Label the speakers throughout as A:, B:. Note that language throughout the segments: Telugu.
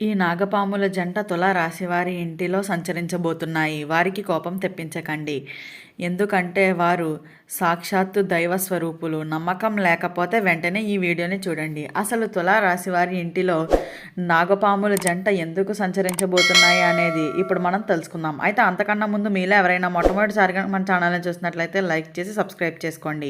A: ఈ నాగపాముల జంట తుల రాశివారి ఇంటిలో సంచరించబోతున్నాయి. వారికి కోపం తెప్పించకండి. ఎందుకంటే వారు సాక్షాత్తు దైవ స్వరూపులు నమ్మకం లేకపోతే వెంటనే ఈ వీడియోని చూడండి. అసలు తుల రాశివారి ఇంటిలో నాగపాముల జంట ఎందుకు సంచరించబోతున్నాయి అనేది ఇప్పుడు మనం తెలుసుకుందాం. అయితే అంతకన్నా ముందు మీలో ఎవరైనా మొట్టమొదటిసారిగా మన ఛానల్ని చూసినట్లయితే లైక్ చేసి సబ్స్క్రైబ్ చేసుకోండి.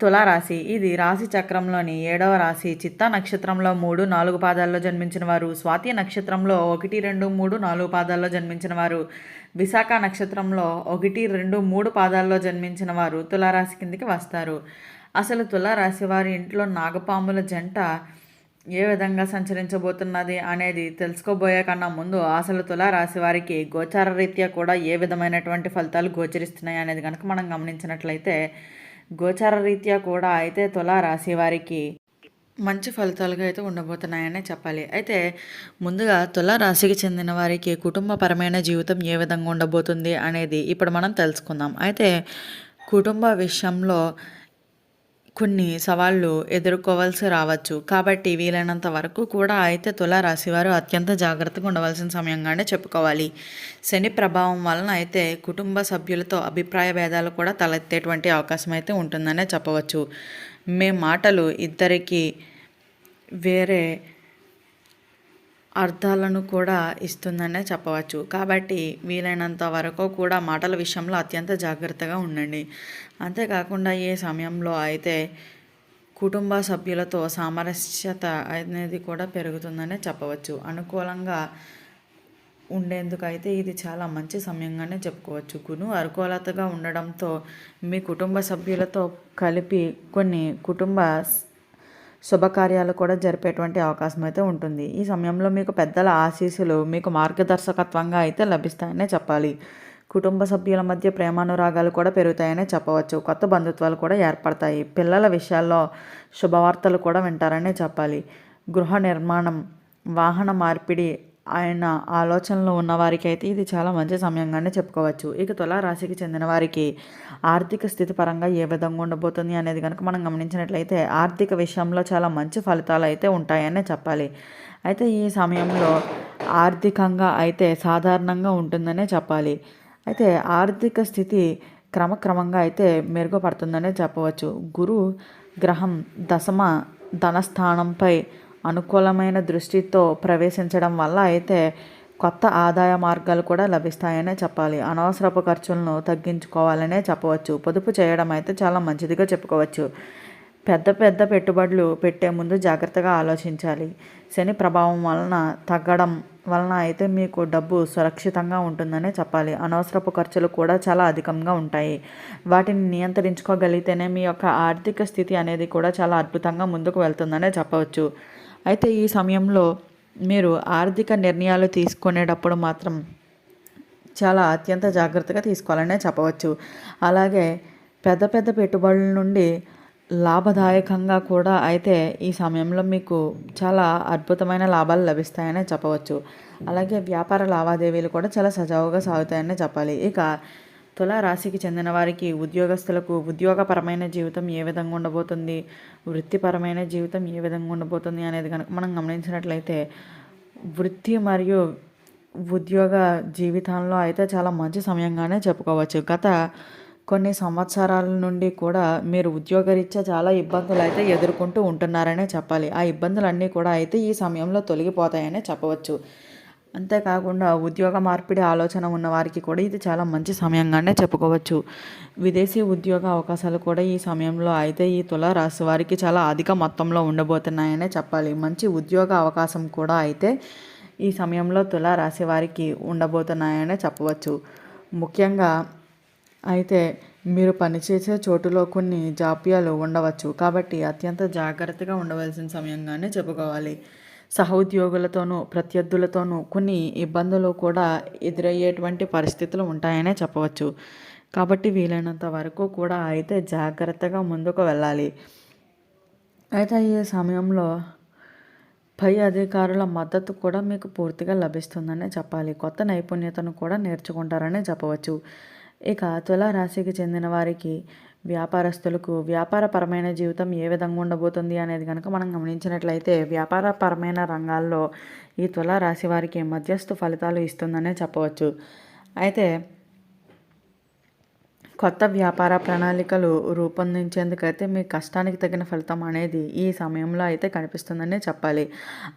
A: తులారాశి. ఇది రాశి చక్రంలోని ఏడవ రాశి. చిత్తా నక్షత్రంలో మూడు నాలుగు పాదాల్లో జన్మించిన వారు. స్వాతి నక్షత్రంలో ఒకటి రెండు మూడు నాలుగు పాదాల్లో జన్మించిన వారు. విశాఖ నక్షత్రంలో ఒకటి రెండు మూడు పాదాల్లో జన్మించిన వారు తులారాశి కిందికి వస్తారు. అసలు తులారాశి వారి ఇంట్లో నాగపాముల జంట ఏ విధంగా సంచరించబోతున్నది అనేది తెలుసుకోబోయే కన్నా ముందు అసలు తులారాశి వారికి గోచార రీత్యా కూడా ఏ విధమైనటువంటి ఫలితాలు గోచరిస్తున్నాయి అనేది కనుక మనం గమనించినట్లయితే గోచార రీత్యా కూడా అయితే తులా రాశి వారికి మంచి ఫలితాలుగా అయితే ఉండబోతున్నాయనే చెప్పాలి. అయితే ముందుగా తుల రాశికి చెందిన వారికి కుటుంబపరమైన జీవితం ఏ విధంగా ఉండబోతుంది అనేది ఇప్పుడు మనం తెలుసుకుందాం. అయితే కుటుంబ విషయంలో కొన్ని సవాళ్ళు ఎదుర్కోవాల్సి రావచ్చు. కాబట్టి వీలైనంత వరకు కూడా అయితే తులారాశివారు అత్యంత జాగ్రత్తగా ఉండవలసిన సమయంగానే చెప్పుకోవాలి. శని ప్రభావం వలన అయితే కుటుంబ సభ్యులతో అభిప్రాయ భేదాలు కూడా తలెత్తేటువంటి అవకాశం అయితే ఉంటుందనే చెప్పవచ్చు. మీ మాటలు ఇద్దరికి వేరే అర్థాలను కూడా ఇస్తుందనే చెప్పవచ్చు. కాబట్టి వీలైనంత వరకు కూడా మాటల విషయంలో అత్యంత జాగ్రత్తగా ఉండండి. అంతేకాకుండా ఏ సమయంలో అయితే కుటుంబ సభ్యులతో సామరస్యత అనేది కూడా పెరుగుతుందనే చెప్పవచ్చు. అనుకూలంగా ఉండేందుకైతే ఇది చాలా మంచి సమయంగానే చెప్పుకోవచ్చు. గును అనుకూలతగా ఉండడంతో మీ కుటుంబ సభ్యులతో కలిపి కొన్ని కుటుంబ శుభకార్యాలు కూడా జరిపేటువంటి అవకాశం అయితే ఉంటుంది. ఈ సమయంలో మీకు పెద్దల ఆశీస్సులు మీకు మార్గదర్శకత్వంగా అయితే లభిస్తాయనే చెప్పాలి. కుటుంబ సభ్యుల మధ్య ప్రేమానురాగాలు కూడా పెరుగుతాయనే చెప్పవచ్చు. కొత్త బంధుత్వాలు కూడా ఏర్పడతాయి. పిల్లల విషయాల్లో శుభవార్తలు కూడా వింటారనే చెప్పాలి. గృహ నిర్మాణం వాహన మార్పిడి ఆయన ఆలోచనలు ఉన్నవారికి అయితే ఇది చాలా మంచి సమయంగానే చెప్పుకోవచ్చు. ఇక తులారాశికి చెందిన వారికి ఆర్థిక స్థితి పరంగా ఏ విధంగా ఉండబోతుంది అనేది కనుక మనం గమనించినట్లయితే ఆర్థిక విషయంలో చాలా మంచి ఫలితాలు అయితే ఉంటాయనే చెప్పాలి. అయితే ఈ సమయంలో ఆర్థికంగా అయితే సాధారణంగా ఉంటుందనే చెప్పాలి. అయితే ఆర్థిక స్థితి క్రమక్రమంగా అయితే మెరుగుపడుతుందనే చెప్పవచ్చు. గురు గ్రహం దశమ ధనస్థానంపై అనుకూలమైన దృష్టితో ప్రవేశించడం వల్ల అయితే కొత్త ఆదాయ మార్గాలు కూడా లభిస్తాయనే చెప్పాలి. అనవసరపు ఖర్చులను తగ్గించుకోవాలనే చెప్పవచ్చు. పొదుపు చేయడం అయితే చాలా మంచిదిగా చెప్పుకోవచ్చు. పెద్ద పెద్ద పెట్టుబడులు పెట్టే ముందు జాగ్రత్తగా ఆలోచించాలి. శని ప్రభావం వలన తగ్గడం వలన అయితే మీకు డబ్బు సురక్షితంగా ఉంటుందనే చెప్పాలి. అనవసరపు ఖర్చులు కూడా చాలా అధికంగా ఉంటాయి. వాటిని నియంత్రించుకోగలిగితేనే మీ యొక్క ఆర్థిక స్థితి అనేది కూడా చాలా అద్భుతంగా ముందుకు వెళ్తుందనే చెప్పవచ్చు. అయితే ఈ సమయంలో మీరు ఆర్థిక నిర్ణయాలు తీసుకునేటప్పుడు మాత్రం చాలా అత్యంత జాగ్రత్తగా తీసుకోవాలనే చెప్పవచ్చు. అలాగే పెద్ద పెద్ద పెట్టుబడుల నుండి లాభదాయకంగా కూడా అయితే ఈ సమయంలో మీకు చాలా అద్భుతమైన లాభాలు లభిస్తాయనే చెప్పవచ్చు. అలాగే వ్యాపార లావాదేవీలు కూడా చాలా సజావుగా సాగుతాయనే చెప్పాలి. ఇక తుల రాశికి చెందిన వారికి ఉద్యోగస్తులకు ఉద్యోగపరమైన జీవితం ఏ విధంగా ఉండబోతుంది? వృత్తిపరమైన జీవితం ఏ విధంగా ఉండబోతుంది అనేది కనుక మనం గమనించినట్లయితే వృత్తి మరియు ఉద్యోగ జీవితంలో అయితే చాలా మంచి సమయంగానే చెప్పుకోవచ్చు. గత కొన్ని సంవత్సరాల నుండి కూడా మీరు ఉద్యోగరీత్యా చాలా ఇబ్బందులు అయితే ఎదుర్కొంటూ ఉంటున్నారనే చెప్పాలి. ఆ ఇబ్బందులన్నీ కూడా అయితే ఈ సమయంలో తొలగిపోతాయనే చెప్పవచ్చు. అంతేకాకుండా ఉద్యోగ మార్పిడి ఆలోచన ఉన్న వారికి కూడా ఇది చాలా మంచి సమయంగానే చెప్పుకోవచ్చు. విదేశీ ఉద్యోగ అవకాశాలు కూడా ఈ సమయంలో అయితే ఈ తుల రాశి వారికి చాలా అధిక మొత్తంలో ఉండబోతున్నాయనే చెప్పాలి. మంచి ఉద్యోగ అవకాశం కూడా అయితే ఈ సమయంలో తుల రాశి వారికి ఉండబోతున్నాయనే చెప్పవచ్చు. ముఖ్యంగా అయితే మీరు పనిచేసే చోటులో కొన్ని జాప్యాలు ఉండవచ్చు. కాబట్టి అత్యంత జాగ్రత్తగా ఉండవలసిన సమయంగానే చెప్పుకోవాలి. సహోద్యోగులతోనూ ప్రత్యర్థులతోనూ కొన్ని ఇబ్బందులు కూడా ఎదురయ్యేటువంటి పరిస్థితులు ఉంటాయనే చెప్పవచ్చు. కాబట్టి వీలైనంత వరకు కూడా అయితే జాగ్రత్తగా ముందుకు వెళ్ళాలి. అయితే ఈ సమయంలో పై అధికారుల మద్దతు కూడా మీకు పూర్తిగా లభిస్తుందనే చెప్పాలి. కొత్త నైపుణ్యతను కూడా నేర్చుకుంటారనే చెప్పవచ్చు. ఇక తులారాశికి చెందిన వారికి వ్యాపారస్తులకు వ్యాపారపరమైన జీవితం ఏ విధంగా ఉండబోతుంది అనేది కనుక మనం గమనించినట్లయితే వ్యాపారపరమైన రంగాల్లో ఈ తుల రాశి వారికి మధ్యస్థు ఫలితాలు ఇస్తుందనే చెప్పవచ్చు. అయితే కొత్త వ్యాపార ప్రణాళికలు రూపొందించేందుకైతే మీ కష్టానికి తగిన ఫలితం అనేది ఈ సమయంలో అయితే కనిపిస్తుందనే చెప్పాలి.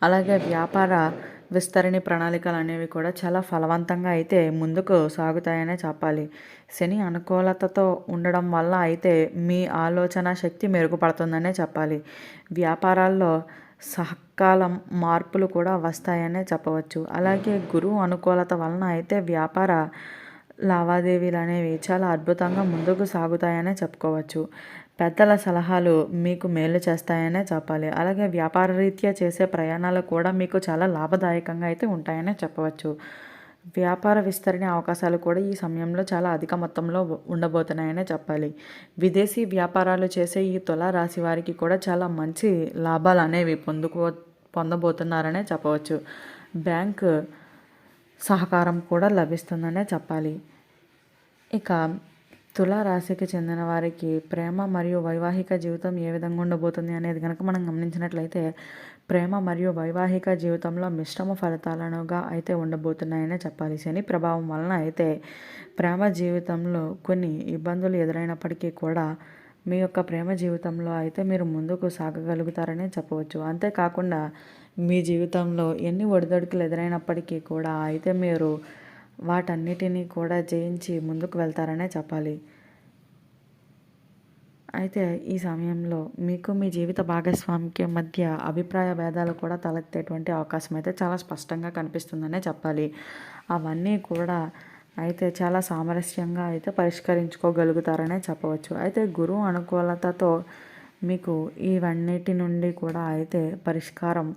A: అలాగే వ్యాపార విస్తరణి ప్రణాళికలు అనేవి కూడా చాలా ఫలవంతంగా అయితే ముందుకు సాగుతాయనే చెప్పాలి. శని అనుకూలతతో ఉండడం వల్ల అయితే మీ ఆలోచన శక్తి మెరుగుపడుతుందనే చెప్పాలి. వ్యాపారాల్లో సహకాలం మార్పులు కూడా వస్తాయనే చెప్పవచ్చు. అలాగే గురువు అనుకూలత వలన అయితే వ్యాపార లావాదేవీలు అనేవి చాలా అద్భుతంగా ముందుకు సాగుతాయనే చెప్పుకోవచ్చు. పెద్దల సలహాలు మీకు మేలు చేస్తాయనే చెప్పాలి. అలాగే వ్యాపార రీత్యా చేసే ప్రయాణాలు కూడా మీకు చాలా లాభదాయకంగా అయితే ఉంటాయనే చెప్పవచ్చు. వ్యాపార విస్తరణ అవకాశాలు కూడా ఈ సమయంలో చాలా అధిక మొత్తంలో ఉండబోతున్నాయనే చెప్పాలి. విదేశీ వ్యాపారాలు చేసే ఈ తుల రాశి వారికి కూడా చాలా మంచి లాభాలు అనేవి పొందుకో పొందబోతున్నారనే చెప్పవచ్చు. బ్యాంక్ సహకారం కూడా లభిస్తుందనే చెప్పాలి. ఇక తుల రాశికి చెందిన వారికి ప్రేమ మరియు వైవాహిక జీవితం ఏ విధంగా ఉండబోతుంది అనేది కనుక మనం గమనించినట్లయితే ప్రేమ మరియు వైవాహిక జీవితంలో మిశ్రమ ఫలితాలనుగా అయితే ఉండబోతున్నాయనే చెప్పాలి. శని ప్రభావం వలన అయితే ప్రేమ జీవితంలో కొన్ని ఇబ్బందులు ఎదురైనప్పటికీ కూడా మీ యొక్క ప్రేమ జీవితంలో అయితే మీరు ముందుకు సాగగలుగుతారనే చెప్పవచ్చు. అంతేకాకుండా మీ జీవితంలో ఎన్ని ఒడిదొడుకులు ఎదురైనప్పటికీ కూడా అయితే మీరు వాటన్నిటినీ కూడా జయించి ముందుకు వెళ్తారనే చెప్పాలి. అయితే ఈ సమయంలో మీకు మీ జీవిత భాగస్వామికి మధ్య అభిప్రాయ భేదాలు కూడా తలెత్తేటువంటి అవకాశం అయితే చాలా స్పష్టంగా కనిపిస్తుందనే చెప్పాలి. అవన్నీ కూడా అయితే చాలా సామరస్యంగా అయితే పరిష్కరించుకోగలుగుతారనే చెప్పవచ్చు. అయితే గురువు అనుకూలతతో మీకు ఇవన్నిటి నుండి కూడా అయితే పరిష్కారం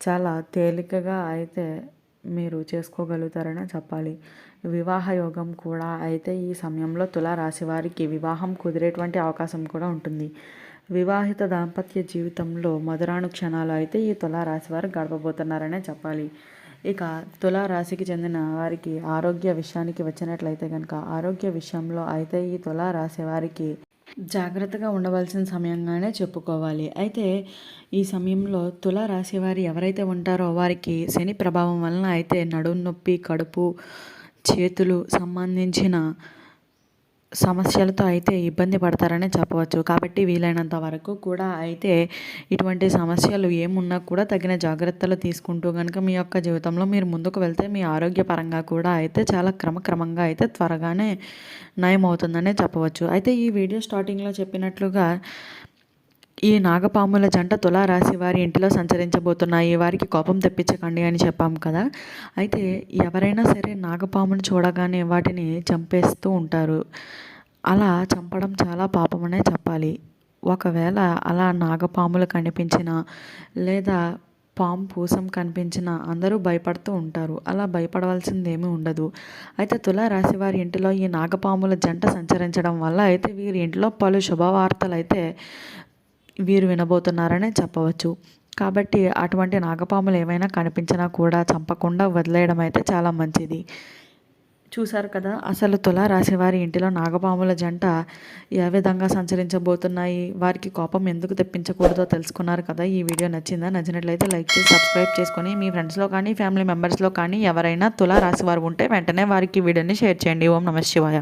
A: చాలా తేలికగా అయితే మీరు చేసుకోగలుగుతారనే చెప్పాలి. వివాహ యోగం కూడా అయితే ఈ సమయంలో తులారాశి వారికి వివాహం కుదిరేటువంటి అవకాశం కూడా ఉంటుంది. వివాహిత దాంపత్య జీవితంలో మధురాను క్షణాలు అయితే ఈ తులారాశి వారు గడపబోతున్నారనే చెప్పాలి. ఇక తులారాశికి చెందిన వారికి ఆరోగ్య విషయానికి వచ్చినట్లయితే కనుక ఆరోగ్య విషయంలో అయితే ఈ తులారాశి వారికి జాగ్రత్తగా ఉండవలసిన సమయంగానే చెప్పుకోవాలి. అయితే ఈ సమయంలో తుల రాశి వారి ఎవరైతే ఉంటారో వారికి శని ప్రభావం వలన అయితే నడుము నొప్పి కడుపు చేతులు సంబంధించిన సమస్యలతో అయితే ఇబ్బంది పడతారనే చెప్పవచ్చు. కాబట్టి వీలైనంత వరకు కూడా అయితే ఇటువంటి సమస్యలు ఏమున్నా కూడా తగిన జాగ్రత్తలు తీసుకుంటూ కనుక మీ యొక్క జీవితంలో మీరు ముందుకు వెళ్తే మీ ఆరోగ్యపరంగా కూడా అయితే చాలా క్రమక్రమంగా అయితే త్వరగానే నయమవుతుందనే చెప్పవచ్చు. అయితే ఈ వీడియో స్టార్టింగ్లో చెప్పినట్లుగా ఈ నాగపాముల జంట తులారాశి వారి ఇంటిలో సంచరించబోతున్నాయి. వారికి కోపం తెప్పించకండి అని చెప్పాం కదా. అయితే ఎవరైనా సరే నాగపామును చూడగానే వాటిని చంపేస్తూ ఉంటారు. అలా చంపడం చాలా పాపమనే చెప్పాలి. ఒకవేళ అలా నాగపాములు కనిపించిన లేదా పాము పూసం కనిపించిన అందరూ భయపడుతూ ఉంటారు. అలా భయపడవలసింది ఏమీ ఉండదు. అయితే తుల రాశి వారి ఇంటిలో ఈ నాగపాముల జంట సంచరించడం వల్ల అయితే వీరి ఇంట్లో పలు శుభవార్తలు అయితే వీరు వినబోతున్నారనే చెప్పవచ్చు. కాబట్టి అటువంటి నాగపాములు ఏమైనా కనిపించినా కూడా చంపకుండా వదిలేయడం అయితే చాలా మంచిది. చూశారు కదా అసలు తుల రాశివారి ఇంటిలో నాగపాముల జంట ఏ విధంగా సంచరించబోతున్నాయి? వారికి కోపం ఎందుకు తెప్పించకూడదో తెలుసుకున్నారు కదా. ఈ వీడియో నచ్చిందా? నచ్చినట్లయితే లైక్ చేసి సబ్స్క్రైబ్ చేసుకొని మీ ఫ్రెండ్స్లో కానీ ఫ్యామిలీ మెంబర్స్లో కానీ ఎవరైనా తుల వారు ఉంటే వెంటనే వారికి వీడియోని షేర్ చేయండి. ఓం నమ శివాయ.